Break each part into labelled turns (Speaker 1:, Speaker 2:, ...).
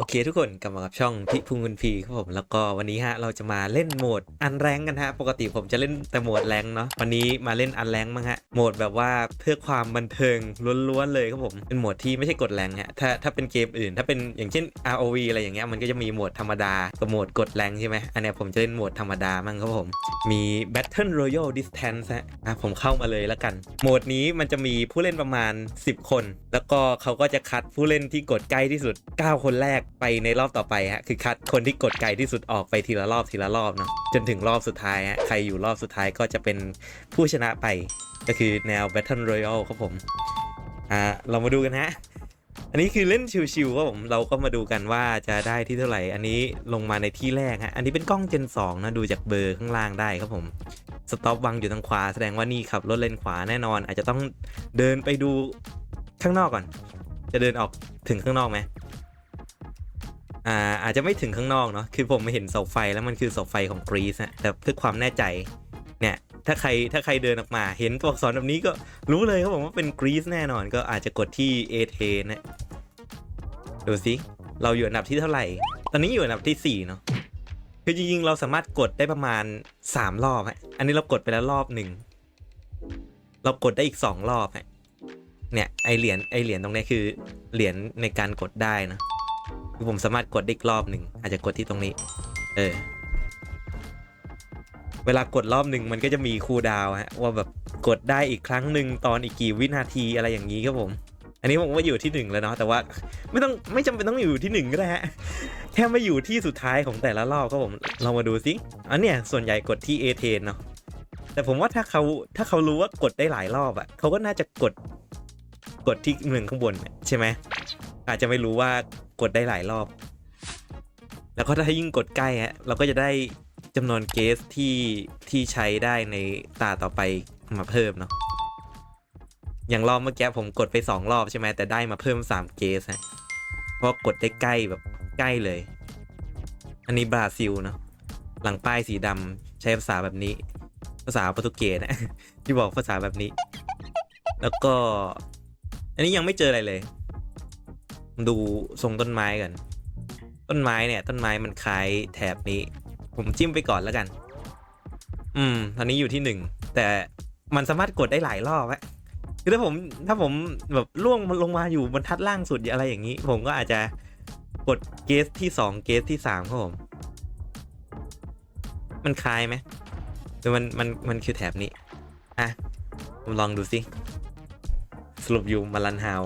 Speaker 1: โอเคทุกคนกลับมากับช่องพิพุงคุณพีครับผมแล้วก็วันนี้ฮะเราจะมาเล่นโหมดอันแรงกันฮะปกติผมจะเล่นแต่โหมดแรงเนาะวันนี้มาเล่นอันแรงมั้งฮะโหมดแบบว่าเพื่อความบันเทิงล้วนๆเลยครับผมเป็นโหมดที่ไม่ใช่กดแรงฮะถ้าถ้าเป็นเกมอื่น ถ้าเป็นอย่างเช่น ROV อะไรอย่างเงี้ยมันก็จะมีโหมดธรรมดากับโหมดกดแรงใช่ไหมอันนี้ผมจะเล่นโหมดธรรมดามั้งครับผมมี Battle Royale Distance ฮะอะผมเข้ามาเลยแล้วกันโหมดนี้มันจะมีผู้เล่นประมาณ 10 คน แล้วก็เขาก็จะคัดผู้เล่นที่กดใกล้ที่สุด 9 คนแรกไปในรอบต่อไปฮะคือคัดคนที่กดไกลที่สุดออกไปทีละรอบทีละรอบเนาะจนถึงรอบสุดท้ายฮะใครอยู่รอบสุดท้ายก็จะเป็นผู้ชนะไป ก็คือแนว Battle Royale ครับผมอ่าเรามาดูกันฮะอันนี้คือเล่นชิวๆครับผมเราก็มาดูกันว่าจะได้ที่เท่าไหร่ อันนี้ลงมาในที่แรกฮะอันนี้เป็นกล้อง Gen 2นะดูจากเบอร์ข้างล่างได้ครับผมสต็อปวางอยู่ทางขวาแสดงว่านี่ขับรถเลนขวาแน่นอน อาจจะต้องเดินไปดูข้างนอกก่อน จะเดินออกถึงข้างนอกไหม อ่าอาจจะไม่ถึงข้างนอกเนาะคือผมไม่เห็นเสาไฟแล้วมันคือเสาไฟของกรีซนะแต่เพื่อความแน่ใจเนี่ยถ้าใครถ้าใครเดินออกมา เห็นตัวอักษรแบบนี้ก็รู้เลยครับผมว่าเป็นกรีซแน่นอนก็อาจจะกดที่เอเทนะดูสิเราอยู่อันดับที่เท่าไหร่ ตอนนี้อยู่อันดับที่4เนาะคือจริงๆเราสามารถกดได้ประมาณ 3 รอบฮะอันนี้เรากดไปแล้วรอบหนึ่งเรากดได้อีก 2 รอบฮะเนี่ยไอเหรียญไอเหรียญตรงนี้คือเหรียญในการกดได้นะ คือผมสามารถกดได้อีกรอบหนึ่งอาจจะกดที่ตรงนี้ เออ เวลากดรอบหนึ่งมันก็จะมีคูลดาวฮะว่าแบบกดได้อีกครั้งหนึ่งตอนอีกกี่วินาทีอะไรอย่างนี้ครับผม อันนี้ผมว่าอยู่ที่หนึ่งแล้วเนาะแต่ว่าไม่ต้องไม่จำเป็นต้องอยู่ที่หนึ่งก็ได้ฮะแค่มาอยู่ที่สุดท้ายของแต่ละรอบครับผมเรามาดูสิอันเนี้ยส่วนใหญ่กดที่เอเทนเนาะแต่ผมว่าถ้าเขาถ้าเขารู้ว่ากดได้หลายรอบอะเขาก็น่าจะกดกดที่เมืองข้างบนใช่ไหมอาจจะไม่รู้ว่า กดได้หลายรอบ แล้วก็ถ้ายิ่งกดใกล้ฮะเราก็จะได้จำนวนเกสที่ที่ใช้ได้ในตาต่อไปมาเพิ่มเนาะอย่างรอบเมื่อกี้ผมกดไป 2 รอบใช่ไหมแต่ได้มาเพิ่ม 3 เกสฮะเพราะกดได้ใกล้แบบใกล้เลย อันนี้บราซิลเนาะหลังป้ายสีดำใช้ภาษาแบบนี้ ภาษาโปรตุเกสนะที่บอกภาษาแบบนี้ แล้วก็ อันนี้ยังไม่เจออะไรเลย ดูทรงต้นไม้กันต้นไม้เนี่ย ต้นไม้มันคล้ายแถบนี้ ผมจิ้มไปก่อนแล้วกัน อืม ตอนนี้อยู่ที่หนึ่งแต่มันสามารถกดได้หลายรอบอะคือถ้าผมถ้าผมแบบล่วงลงมาอยู่บรรทัดล่างสุดอะไรอย่างนี้ ผมก็อาจจะกดเกสที่สองเกสที่สามครับผม มันคล้ายไหมหรือมันมันมันคือแถบนี้ อะผมลองดูสิสรุปอยู่มาลันฮาว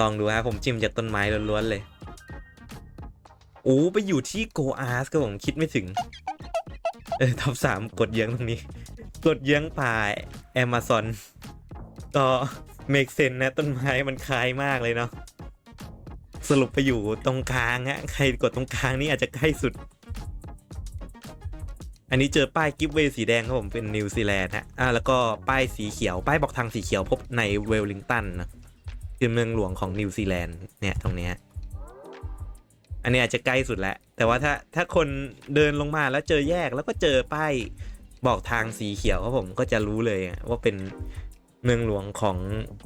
Speaker 1: ลองดูฮะผมจิ้มจากต้นไม้ล้วนๆเลยโอ้ไปอยู่ที่โกอาสก็ผมคิดไม่ถึง เออท็อปสามกดเยื้องตรงนี้ กดเยื้องป่าแอม z ซอนก็เมกเซนนะ ต้นไม้มันคล้ายมากเลยเนาะสรุปไปอยู่ตรงกลางฮะใครกดตรงกลางนี่อาจจะใกล้สุด อันนี้เจอป้ายกิฟเวสีแดงครับผมเป็นนิวซีแลนด์ฮะอ่าแล้วก็ป้ายสีเขียว ป้ายบอกทางสีเขียวพบในเวลลิงตันนะ คือเมืองหลวงของนิวซีแลนด์เนี่ยตรงเนี้ยอันนี้อาจจะใกล้สุดแล้วแต่ว่าถ้าถ้าคนเดินลงมาแล้วเจอแยกแล้วก็เจอป้ายบอกทางสีเขียวครับผมก็จะรู้เลยว่าเป็นเมืองหลวงของ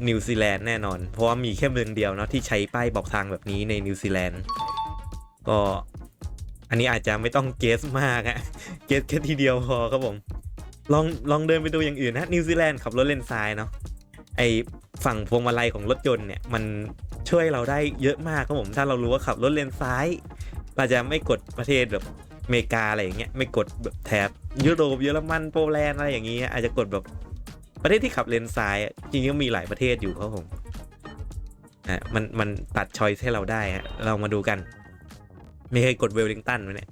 Speaker 1: นิวซีแลนด์แน่นอน เพราะว่ามีแค่เมืองเดียวเนาะที่ใช้ป้ายบอกทางแบบนี้ในนิวซีแลนด์ก็อันนี้อาจจะไม่ต้องเกสมากอะเกสแค่ทีเดียวพอครับผมลองลองเดินไปดูอย่างอื่นนะนิวซีแลนด์ขับรถเลนซ้ายเนาะ ไอฝั่งพวงมาลัยของรถยนต์เนี่ยมันช่วยเราได้เยอะมากครับผม ถ้าเรารู้ว่าขับรถเลนซ้าย เราจะไม่กดประเทศแบบอเมริกาอะไรอย่างเงี้ยไม่กดแบบแถบยุโรปเยอรมันโปแลนด์อะไรอย่างเงี้ยอาจจะกดแบบประเทศที่ขับเลนซ้ายจริงๆก็มีหลายประเทศอยู่ครับผมอะมันมันตัดชอยให้เราได้ฮะเรามาดูกัน ไม่เคยกดเวลลิงตันไหมเนี่ย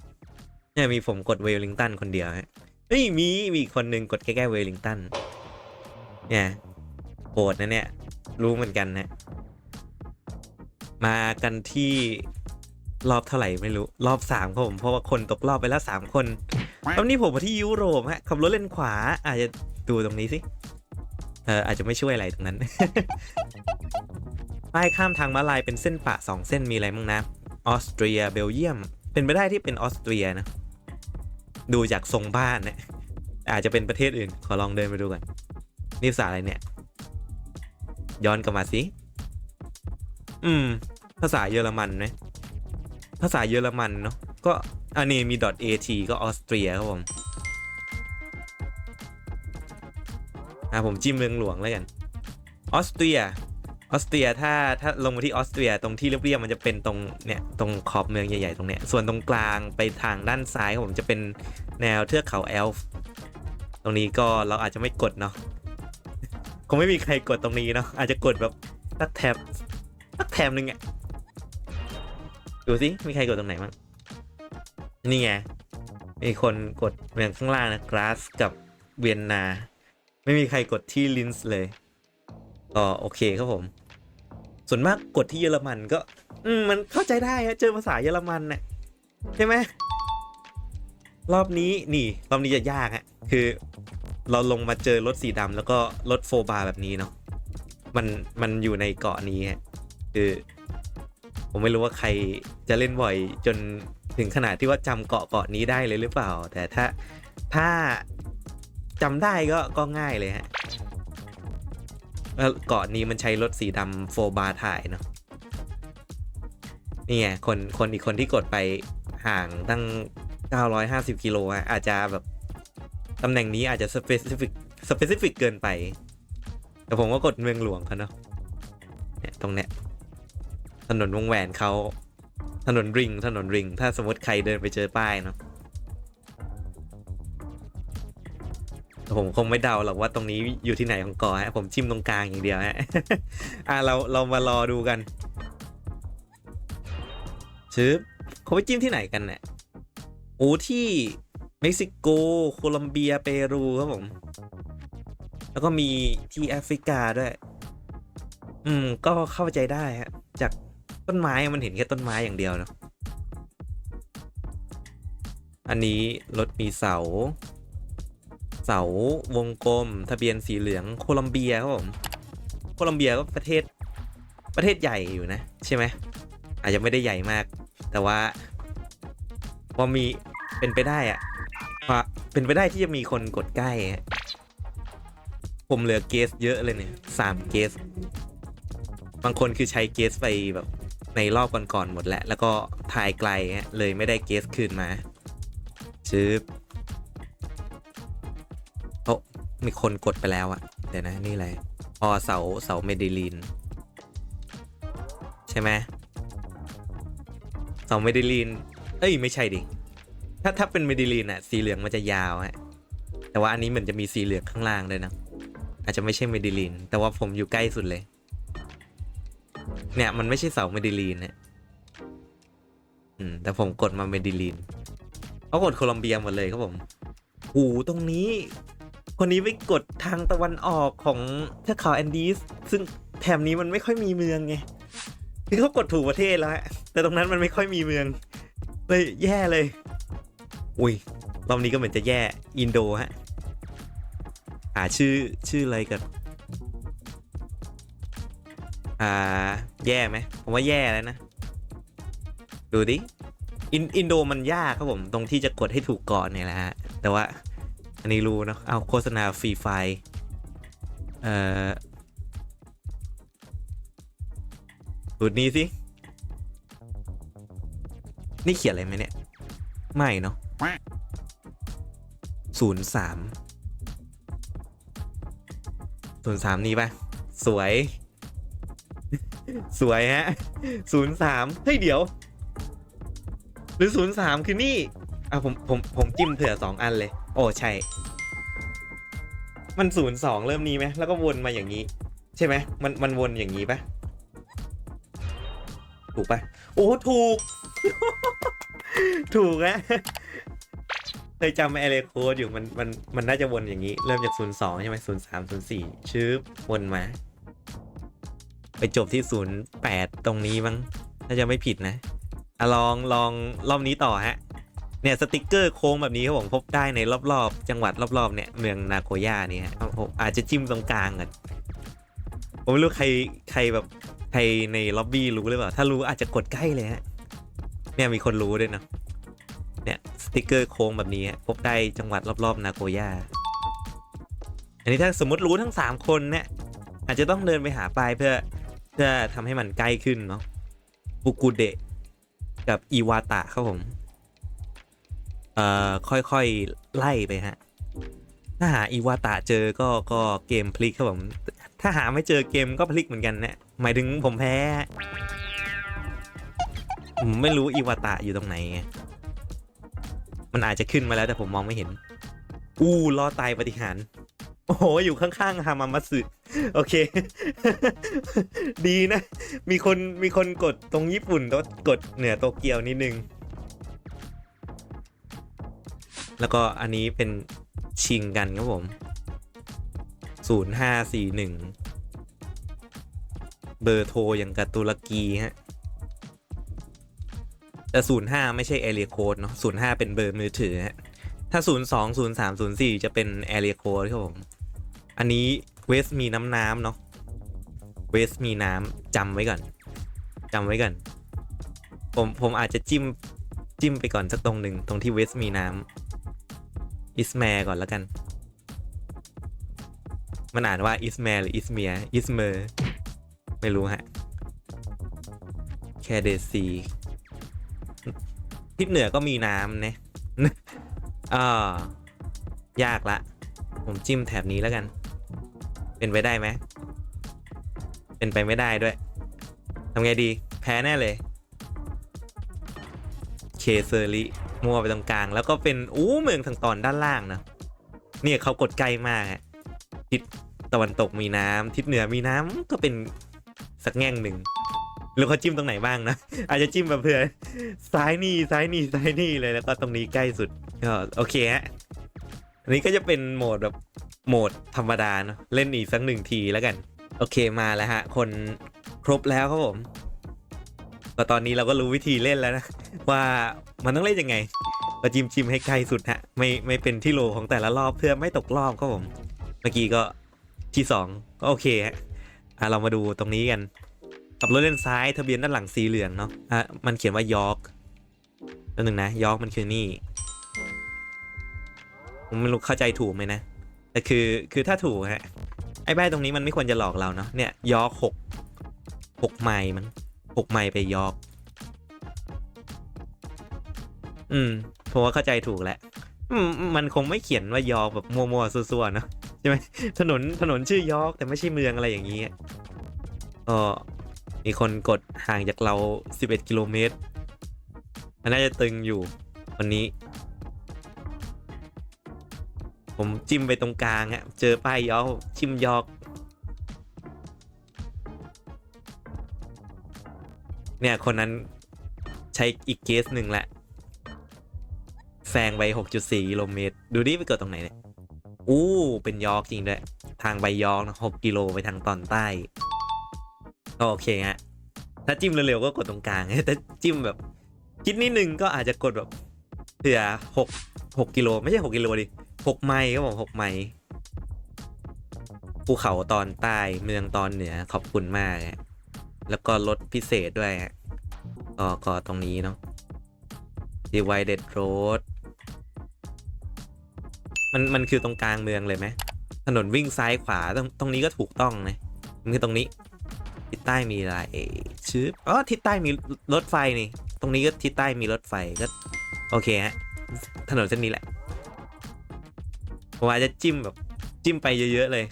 Speaker 1: เนี่ยมีผมกดเวลลิงตันคนเดียวฮะเฮ้ยมีมีคนหนึ่งกดแค่ๆเวลลิงตันเนี่ย โหดนะเนี่ย รู้เหมือนกันนะ มากันที่รอบเท่าไหร่ไม่รู้ รอบสามครับผม เพราะว่าคนตกรอบไปแล้วสามคนตอนนี้ผมมาที่ยุโรปฮะขับรถเลนขวา อาจจะดูตรงนี้สิเอออาจจะไม่ช่วยอะไรตรงนั้นป้ายข้ามทางม้าลายเป็นเส้นปะสองเส้นมีอะไรบ้างนะออสเตรียเบลเยียม เป็นไปได้ที่เป็นออสเตรียนะ ดูจากทรงบ้านเนี่ยอาจจะเป็นประเทศอื่น ขอลองเดินไปดูก่อนนี่ภาษาอะไรเนี่ย ย้อนกลับมาสิ อืม ภาษาเยอรมันไหมภาษาเยอรมันเนาะ ก็อันนี้มี .at ก็ออสเตรียครับผมอะผมจิ้มเมืองหลวงแล้วกัน ออสเตรีย ออสเตรียถ้าถ้าลงมาที่ออสเตรียตรงที่เรียบๆมันจะเป็นตรงเนี่ยตรงขอบเมืองใหญ่ๆตรงเนี้ย ส่วนตรงกลางไปทางด้านซ้ายครับผมจะเป็นแนวเทือกเขาแอลฟ์ ตรงนี้ก็เราอาจจะไม่กดเนาะ คงไม่มีใครกดตรงนี้เนาะอาจจะกดแบบสักแถบสักแถบหนึ่งอะดูสิมีใครกดตรงไหนบ้างนี่ไงมีคนกดเมืองข้างล่างนะกราสกับเวียนนา ไม่มีใครกดที่ลินส์เลยก็โอเคครับผม ส่วนมากกดที่เยอรมันก็ อืมมันเข้าใจได้ฮะเจอภาษาเยอรมันน่ะใช่ไหมรอบนี้นี่ รอบนี้จะยากฮะคือ เราลงมาเจอรถสีดำแล้วก็รถโฟบาร์แบบนี้เนาะมันมันอยู่ในเกาะนี้ฮะคือผมไม่รู้ว่าใครจะเล่นบ่อยจนถึงขนาดที่ว่าจำเกาะเกาะนี้ได้เลยหรือเปล่า แต่ถ้าถ้าจำได้ก็ก็ง่ายเลยฮะแล้วเกาะนี้มันใช้รถสีดำโฟบาร์ถ่ายเนาะนี่ไงคนคนอีกคนที่กดไปห่างตั้ง 950 กิโลอะอาจจะแบบ ตำแหน่งนี้อาจจะสเปซิฟิกสเปซิฟิกเกินไป แต่ผมก็กดเมืองหลวงเขาเนาะเนี่ยตรงเนี้ยถนนวงแหวนเขาถนนริง ถนนริง ถ้าสมมติใครเดินไปเจอป้ายเนาะผมคงไม่เดาหรอกว่าตรงนี้อยู่ที่ไหนของเกาะฮะผมจิ้มตรงกลางอย่างเดียวฮะอะเราเรามารอดูกันชึบเขาไปจิ้มที่ไหนกันเนี่ยโอ้ที่ เม็กซิโก โคลัมเบีย เปรูครับผม แล้วก็มีที่แอฟริกาด้วย อืม ก็เข้าใจได้ฮะ จากต้นไม้มันเห็นแค่ต้นไม้อย่างเดียวเนอะอันนี้รถมีเสา เสาวงกลม ทะเบียนสีเหลือง โคลัมเบียครับผม โคลัมเบียก็ประเทศประเทศใหญ่อยู่นะ ใช่ไหม อาจจะไม่ได้ใหญ่มาก แต่ว่า พอมีเป็นไปได้อะ ว่าเป็นไปได้ที่จะมีคนกดใกล้ฮะผมเหลือเกสเยอะเลยเนี่ยสามเกส บางคนคือใช้เกสไปแบบในรอบก่อนๆหมดแล้ว แล้วก็ถ่ายไกลฮะเลยไม่ได้เกสคืนมาชืบโอ้มีคนกดไปแล้วอะเดี๋ยวนะนี่อะไรอ๋อเสาเสาเมดิลีนใช่ไหมเสาเมดิลีนเอ้ย ไม่ใช่ดิ ถ้าถ้าเป็นเมดิลีนอะสีเหลืองมันจะยาวฮะแต่ว่าอันนี้เหมือนจะมีสีเหลืองข้างล่างเลยนะ อาจจะไม่ใช่เมดิลีน แต่ว่าผมอยู่ใกล้สุดเลย เนี่ยมันไม่ใช่เสาเมดิลีนเนี่ยอืมแต่ผมกดมาเมดิลีนเขากดโคลอมเบียหมดเลยครับผมหูตรงนี้ คนนี้ไปกดทางตะวันออกของเทือกเขาแอนดีสซึ่งแถบนี้มันไม่ค่อยมีเมืองไงคือเขากดถูกประเทศแล้วฮะแต่ตรงนั้นมันไม่ค่อยมีเมืองเลยแย่เลย อุ้ยรอบนี้ก็เหมือนจะแย่อินโดฮะหาชื่อชื่ออะไรกันอ่าแย่ไหมผมว่าแย่แล้วนะ ดูดิอินอินโดมันยากครับผมตรงที่จะกดให้ถูกก่อนเนี่ยแหละฮะแต่ว่าอันนี้รู้เนาะเอาโฆษณาฟรีไฟเอ่อดูดนี้สิ นี่เขียนอะไรไหมเนี่ย ไม่เนาะ ศูนย์สามศูนย์สามนี่ปะสวย สวยฮะศูนย์สามเฮ้ยเดี๋ยว หรือศูนย์สามคือนี่ อะผมผมผมจิ้มเผื่อสองอันเลย โอ้ใช่ มันศูนย์สองเริ่มนี้ไหมแล้วก็วนมาอย่างนี้ ใช่ไหมมันมันวนอย่างนี้ปะถูกปะโอ้ถูก ถูกอะ เคยจำไอเลโคดอยู่มันมันมันน่าจะวนอย่างนี้ เริ่มจาก 0 2 ใช่ไหม0 3 0 4ชืบวนมา ไปจบที่ 0 8 ตรงนี้มั้งถ้าจะไม่ผิดนะอะลองลองรอบนี้ต่อฮะ เนี่ยสติกเกอร์โค้งแบบนี้ครับผมพบได้ในรอบๆ จังหวัดรอบๆเนี่ยเมืองนาโกย่านี่ฮะผมอาจจะจิ้มตรงกลางกันผมไม่รู้ใครใครแบบใครในล็อบบี้รู้หรือเปล่า ถ้ารู้อาจจะกดใกล้เลยฮะ เนี่ยมีคนรู้ด้วยนะ เนี่ยสติกเกอร์โค้งแบบนี้พบได้จังหวัดรอบๆนาโกย่าอันนี้ถ้าสมมติรู้ทั้ง 3 คนเนี่ยอาจจะต้องเดินไปหาป้ายเพื่อเพื่อทำให้มันใกล้ขึ้นเนาะฟุกุเดะกับอีวาตะครับผมเอ่อค่อยๆไล่ไปฮะถ้าหาอีวาตะเจอก็ก็เกมพลิกครับผมถ้าหาไม่เจอเกมก็พลิกเหมือนกันนะหมายถึงผมแพ้ผมไม่รู้อีวาตะอยู่ตรงไหน มันอาจจะขึ้นมาแล้วแต่ผมมองไม่เห็น อู้ล่อตายปฏิหาร โอ้โห อยู่ข้างๆฮามามัสึโอเค ดีนะ มีคนมีคนกดตรงญี่ปุ่นแล้วกดเหนือโตเกียวนิดนึง แล้วก็อันนี้เป็นชิงกันครับผมศูนย์ห้าสี่หนึ่งเบอร์โทรอย่างกับตุรกีฮะ แต่ศูนย์ห้าไม่ใช่ area code เนาะศูนย์ห้าเป็นเบอร์มือถือฮะถ้าศูนย์สองศูนย์สามศูนย์สี่จะเป็น area code ครับผม อันนี้เวสมีน้ำน้ำเนาะเวสมีน้ำจำไว้ก่อนจำไว้ก่อน ผมผมอาจจะจิ้มจิ้มไปก่อนสักตรงหนึ่งตรงที่เวสมีน้ำอิสแมก่อนแล้วกัน มันอ่านว่าอิสแมหรืออิสเมียอิสเมอร์ไม่รู้ฮะแคเดซี ทิศเหนือก็มีน้ำนะอ่ายากละ ผมจิ้มแถบนี้แล้วกัน เป็นไปได้ไหม เป็นไปไม่ได้ด้วยทำไงดี แพ้แน่เลย เคเซอริมัวไปตรงกลาง แล้วก็เป็น อู้เมืองทางตอนด้านล่างนะ เนี่ยเขากดใกล้มากทิศตะวันตกมีน้ำทิศเหนือมีน้ำก็เป็นสักแง่งหนึ่ง รือเขาจิ้มตรงไหนบ้างนะ อาจจะจิ้มแบบเพื่อซ้ายนี่ซ้ายนี่ซ้ายนี่เลยแล้วก็ตรงนี้ใกล้สุดก็โอเคฮะอันนี้ก็จะเป็นโหมดแบบโหมดธรรมดาเนาะเล่นอีกสักหนึ่งทีแล้วกัน โอเคมาแล้วฮะ คนครบแล้วครับผมก็ตอนนี้เราก็รู้วิธีเล่นแล้วนะ ว่ามันต้องเล่นยังไงก็จิ้มจิ้มให้ใกล้สุดฮะไม่ไม่เป็นที่โลของแต่ละรอบเพื่อไม่ตกรอบครับผม เมื่อกี้ก็ที่สองก็โอเคฮะอะเรามาดูตรงนี้กัน ขับรถเลนซ้ายทะเบียนด้านหลังสีเหลืองเนาะอะมันเขียนว่ายอร์กตัวหนึ่งนะยอร์กมันคือนี่ผมไม่รู้เข้าใจถูกไหมนะแต่คือคือถ้าถูกฮะไอ้ใบตรงนี้มันไม่ควรจะหลอกเราเนาะเนี่ยยอร์กหกหกไมล์มันหกไมล์ไปยอร์กอืมผมว่าเข้าใจถูกแหล้วอืมมันคงไม่เขียนว่ายอร์กแบบมัวๆซัวๆเนาะใช่ไหมถนนถนนชื่อยอร์กแต่ไม่ใช่เมืองอะไรอย่างนี้ก็ มีคนกดห่างจากเรา 11 กิโลเมตร มันน่าจะตึงอยู่วันนี้ ผมจิ้มไปตรงกลางฮะ เจอป้ายยอกชิมยอก เนี่ย คนนั้นใช้อีกเกสหนึ่งแหละแซงไป 6.4 กิโลเมตร ดูดิไปเกิดตรงไหนเนี่ย อู้ เป็นยอกจริงด้วย ทางใบยอกนะ6กิโลไปทางตอนใต้ ก็โอเคฮะถ้าจิ้มเร็วๆก็กดตรงกลางแต่จิ้มแบบคิดนิดนึงก็อาจจะกดแบบเผื่อหกหกกิโลไม่ใช่หกกิโลดิหกไมล์ก็บอกหกไมล์ภูเขาตอนใต้เมืองตอนเหนือขอบคุณมากฮะแล้วก็รถพิเศษด้วยฮะก็ก็ตรงนี้เนาะ divided road มันมันคือตรงกลางเมืองเลยไหมถนนวิ่งซ้ายขวาตรงตรงนี้ก็ถูกต้องนะมันคือตรงนี้ ใต้มีอะไรชื่ออ๋อทิศใต้มีรถไฟนี่ ตรงนี้ก็ทิศใต้มีรถไฟก็ โอเคฮะ ถนนเส้นนี้แหละผมอาจจะจิ้มแบบจิ้มไปเยอะ ๆ เลย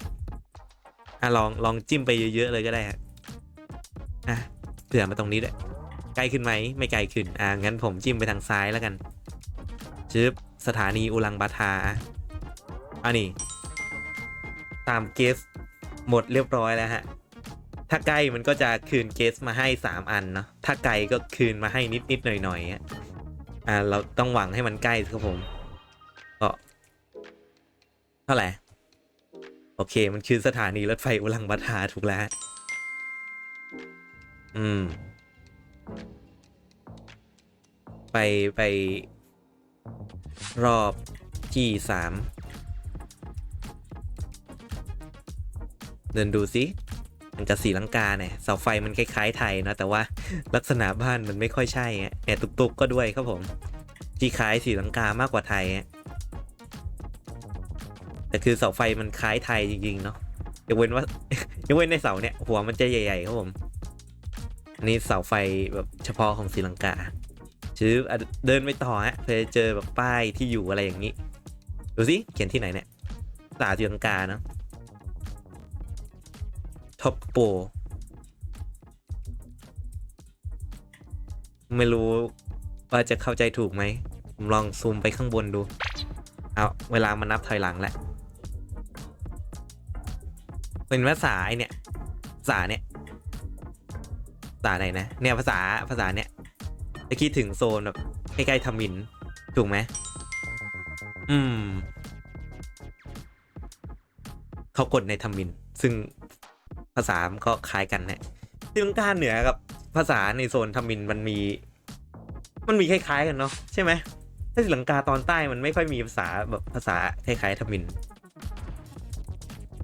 Speaker 1: อะลองลองจิ้มไปเยอะๆเลยก็ได้ฮะอะเผื่อมาตรงนี้ด้วยไกลขึ้นไหมไม่ไกลขึ้น อะงั้นผมจิ้มไปทางซ้ายแล้วกันจึบสถานีอุลังบาทาอันนี้ ตามเกสหมดเรียบร้อยแล้วฮะ ถ้าใกล้มันก็จะคืนเกสมาให้ 3 อันเนาะถ้าไกลก็คืนมาให้นิดนิดหน่อยหน่อยอะอ่าเราต้องหวังให้มันใกล้ครับผมก็เท่าไหร่โอเค มันคือสถานีรถไฟอุลังบัตทาถูกแล้ว อืม ไปไป รอบที่สามเดินดูสิ มันกับสีลังกาเนี่ยเสาไฟมันคล้ายๆไทยนะแต่ว่าลักษณะบ้านมันไม่ค่อยใช่แอบตุกๆก็ด้วยครับผมที่คล้ายสีลังกามากกว่าไทยแต่คือเสาไฟมันคล้ายไทยจริงๆเนาะยกเว้นว่ายกเว้นในเสาเนี่ยหัวมันจะใหญ่ๆครับผมอันนี้เสาไฟแบบเฉพาะของศรีลังกาชื่อเดินไปต่อฮะเพื่อเจอแบบป้ายที่อยู่อะไรอย่างนี้ ดูสิเขียนที่ไหนเนี่ยสาศรีลังกาเนาะ ท็อปโป ไม่รู้ว่าจะเข้าใจถูกไหม ผมลองซูมไปข้างบนดู เอาเวลามันนับถอยหลังแหละ เป็นภาษาไอเนี่ย ภาษาเนี่ย ภาษาไหนนะ เนี่ยภาษาภาษาเนี่ยจะคิดถึงโซนแบบใกล้ๆทมิน ถูกไหม อืม เขากดในทมิน ซึ่ง ภาษามก็คล้ายกันนะที่ลังกาเหนือกับภาษาในโซนทมินมันมี มันมีคล้ายๆกันเนาะใช่ไหมถ้าศรีลังกาตอนใต้มันไม่ค่อยมีภาษาแบบภาษาคล้ายๆทมิน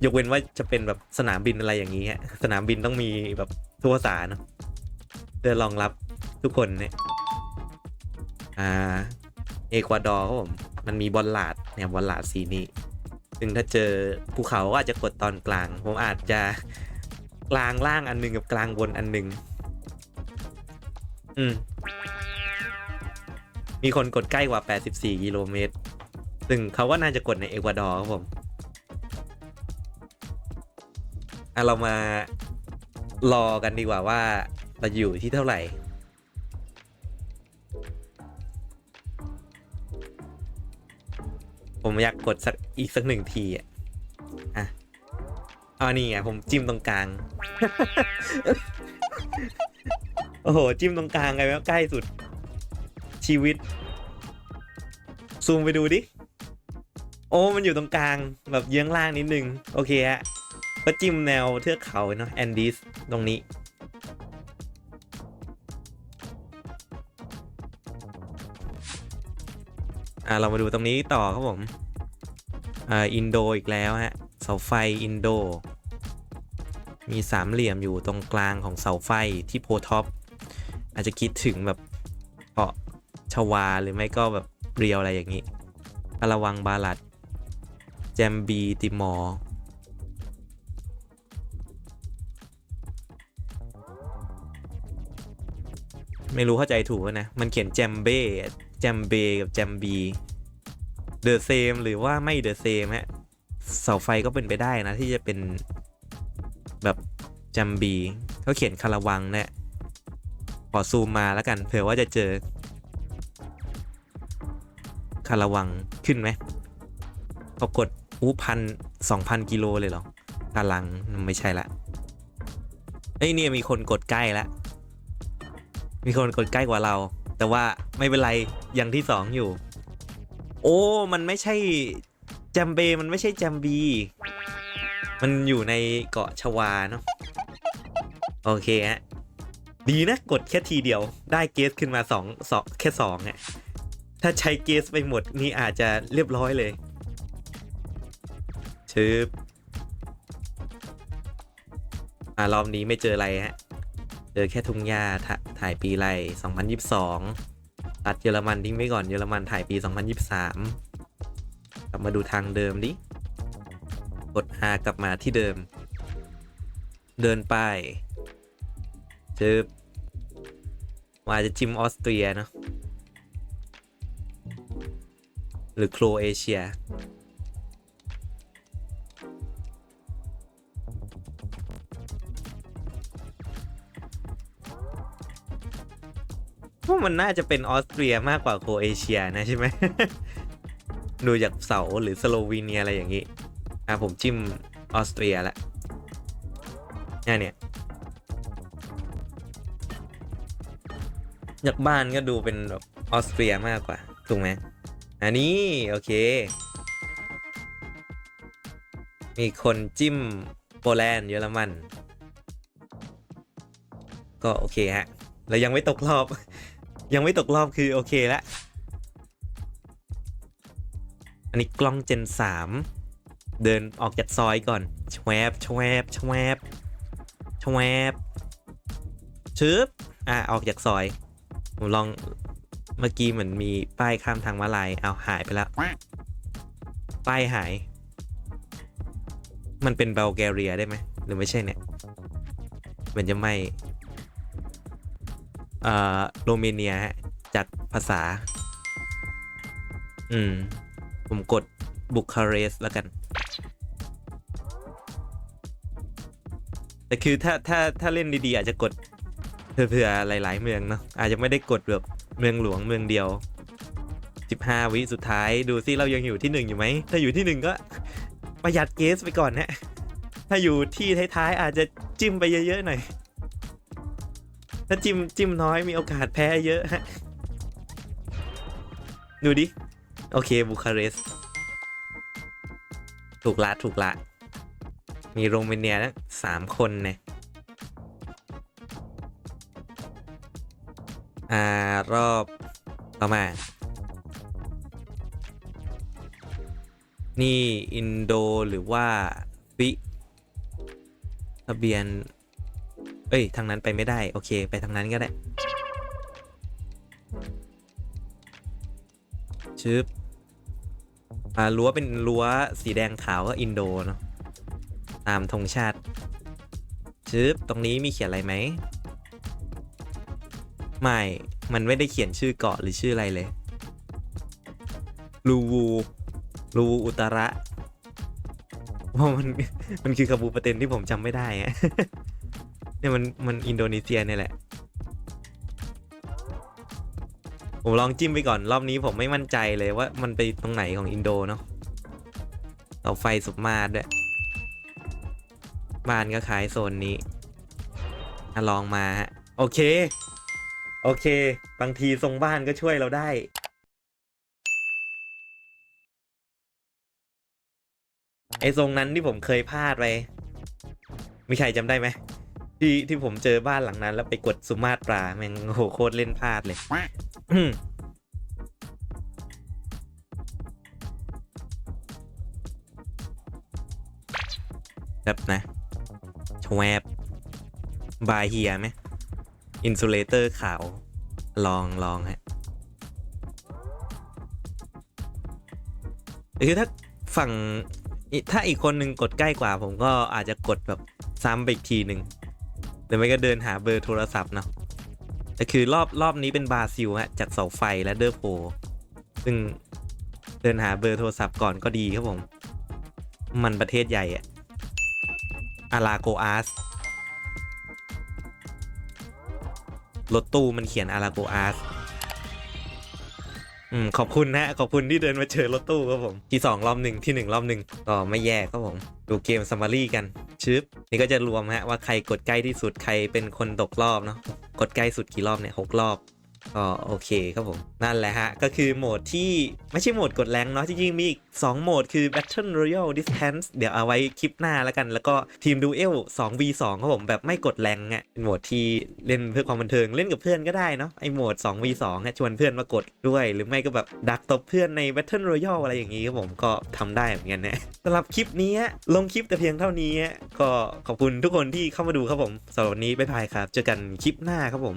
Speaker 1: ยกเว้นว่าจะเป็นแบบสนามบินอะไรอย่างนี้ฮะสนามบินต้องมีแบบทุกภาษาเนาะเพื่อรองรับทุกคนเนี่ยอ่าเอกวาดอร์ครับผมมันมีบอลลาดเนี่ยบอลลาดสีนี้ ซึ่งถ้าเจอภูเขาก็อาจจะกดตอนกลาง ผมอาจจะ กลางล่างอันหนึ่งกับกลางบนอันหนึ่งอืม มีคนกดใกล้กว่า 84 กิโลเมตร ซึ่งเขาก็น่าจะกดในเอกวาดอร์ครับผม อะ เรามารอกันดีกว่าว่าเราอยู่ที่เท่าไหร่ ผมอยากกดสักอีกสักหนึ่งทีอะอะ เอานี่ไงผมจิ้มตรงกลาง โอ้โห จิ้มตรงกลางไงแล้วใกล้สุด ชีวิต ซูมไปดูดิ โอ้ มันอยู่ตรงกลางแบบเยื้องล่างนิดนึง โอเคฮะ ก็จิ้มแนวเทือกเขาเนาะแอนดีสตรงนี้อ่าเรามาดูตรงนี้ต่อครับผม อ่า อินโดอีกแล้วฮะ เสาไฟอินโด มีสามเหลี่ยมอยู่ตรงกลางของเสาไฟที่โพท็อปอาจจะคิดถึงแบบเกาะชวาหรือไม่ก็แบบเรียวอะไรอย่างนี้พาระวังบาลัด แจมบีติมอร์ไม่รู้เข้าใจถูกนะ มันเขียนแจมเบ้ แจมเบกับแจมบี เดอะเซมหรือว่าไม่เดอะเซมฮะ เสาไฟก็เป็นไปได้นะที่จะเป็นแบบแจมบีเขาเขียนคาราวังเนี่ยขอซูมมาแล้วกันเผื่อว่าจะเจอคาราวังขึ้นไหมพอกดอู้พันสองพันกิโลเลยเหรอคารังไม่ใช่ละเอ้ยเนี่ยมีคนกดใกล้แล้วมีคนกดใกล้กว่าเรา แต่ว่าไม่เป็นไรยังที่สองอยู่ โอ้ มันไม่ใช่ แจมเบมันไม่ใช่แจมบี มันอยู่ในเกาะชวาเนาะ โอเคฮะ ดีนะกดแค่ทีเดียว ได้เกสขึ้นมาสองสองแค่สองเนี่ยถ้าใช้เกสไปหมดนี่อาจจะเรียบร้อยเลยชืบอ่ารอบนี้ไม่เจออะไรฮะ เจอแค่ทุ่งหญ้าถ่ายปีไร 2022 ตัดเยอรมันทิ้งไว้ก่อน เยอรมันถ่ายปี 2023กลับ มาดูทางเดิมดิ กด R กลับมาที่เดิม เดินไปเจอว่าจะจิมออสเตรียเนาะ หรือโครเอเชียพวกมันน่าจะเป็นออสเตรียมากกว่าโครเอเชียนะใช่ไหม ดูจากเสาหรือสโลวีเนียอะไรอย่างนี้ อะผมจิ้มออสเตรียละเนี่ยเนี่ยจากบ้านก็ดูเป็นแบบออสเตรียมากกว่า ถูกไหมอันนี้ โอเค มีคนจิ้มโปแลนด์เยอรมัน ก็โอเคฮะแล้วยังไม่ตกรอบ ยังไม่ตกรอบคือโอเคแล้ว อันนี้กล้องเจนสามเดินออกจากซอยก่อนชวบชวบชวบชวบชึบอะออกจากซอยผมลองเมื่อกี้เหมือนมีป้ายข้ามทางมาลายเอาหายไปแล้ว ป้ายหาย มันเป็นเบลแกเรียได้ไหมหรือไม่ใช่เนี่ยมือนจะไม่เอ่อโรเมเนียฮะจากภาษา อืม ผมกดบุคาเรสแล้วกัน แต่คือถ้าถ้าถ้าเล่นดีๆ อาจจะกดเผื่อๆหลาย ๆ เมืองเนาะอาจจะไม่ได้กดแบบเมืองหลวงเมืองเดียว 15 วิสุดท้ายดูซิเรายังอยู่ที่หนึ่งอยู่ไหม ถ้าอยู่ที่หนึ่งก็ประหยัดเกสไปก่อนนะถ้าอยู่ที่ท้ายๆอาจจะจิ้มไปเยอะ ๆ หน่อย ถ้าจิ้มจิ้มน้อยมีโอกาสแพ้เยอะฮะดูดิ โอเคบูคาเรสต์ถูกละถูกละ มีโรมาเนียนะสามคนเนี่ยอ่ารอบต่อมา นี่ อินโดหรือว่าฟิทะเบียน เอ้ย ทางนั้นไปไม่ได้ โอเค ไปทางนั้นก็ได้ชึบ อ่ารั้วเป็นรั้วสีแดงขาวก็อินโดเนาะตามธงชาติชึบตรงนี้มีเขียนอะไรไหมไม่ มันไม่ได้เขียนชื่อเกาะหรือชื่ออะไรเลย ลูวู ลูวูอุตระเพราะมันมันคือคาบูประเตนที่ผมจำไม่ได้เนี่ยมันมันอินโดนีเซียเนี่ยแหละ ผมลองจิ้มไปก่อนรอบนี้ผมไม่มั่นใจเลยว่ามันไปตรงไหนของอินโดเนาะเสาไฟสุบมาศด้วยบ้านก็ขายโซนนี้ลองมาฮะโอเค โอเค บางทีทรงบ้านก็ช่วยเราได้ไอ้ทรงนั้นที่ผมเคยพลาดไปมีใครจำได้ไหม ที่ที่ผมเจอบ้านหลังนั้น แล้วไปกดสุมาตราแม่งโหโคตรเล่นพลาดเลยอืมแบนะชวบบายเฮียไหมอินซูเลเตอร์ขาว ลองลองฮะคือถ้าฝั่งถ้าอีกคนหนึ่งกดใกล้กว่าผมก็อาจจะกดแบบซ้ำไปอีกทีหนึ่ง รือไม่ก็เดินหาเบอร์โทรศัพท์เนาะแต่คือรอบรอบนี้เป็นบราซิลฮะจากเสาไฟและเดอร์โพซึ่งเดินหาเบอร์โทรศัพท์ก่อนก็ดีครับผม มันประเทศใหญ่อะอาราโกอาสรถตู้มันเขียนอาราโกอาส อืมขอบคุณนะขอบคุณที่เดินมาเจอรถตู้ครับผมที่ 2 รอบหนึ่งที่1รอบหนึ่งก็ไม่แย่ครับผม ดูเกมซัมมารีกันชึบนี่ก็จะรวมฮะว่าใครกดใกล้ที่สุดใครเป็นคนตกรอบเนาะกดใกล้สุดกี่รอบเนี่ยหกรอบ ก็โอเคครับผม นั่นแหละฮะ ก็คือโหมดที่ไม่ใช่โหมดกดแรงเนาะจริงๆมีอีก 2 โหมดคือ Battle Royale Distance เดี๋ยวเอาไว้คลิปหน้าแล้วกัน แล้วก็ทีม Duel 2 v 2 ครับผม แบบไม่กดแรงอะเป็นโหมดที่เล่นเพื่อความบันเทิงเล่นกับเพื่อนก็ได้เนาะไอโหมด 2 v 2 ฮะชวนเพื่อนมากดด้วย หรือไม่ก็แบบดักตบเพื่อนใน Battle Royale อะไรอย่างงี้ครับผมก็ทำได้เหมือนกันนะสำหรับคลิปนี้ลงคลิปแต่เพียงเท่านี้ก็ขอบคุณทุกคนที่เข้ามาดูครับผมสำหรับวันนี้บ๊ายบายครับเจอกันคลิปหน้าครับผม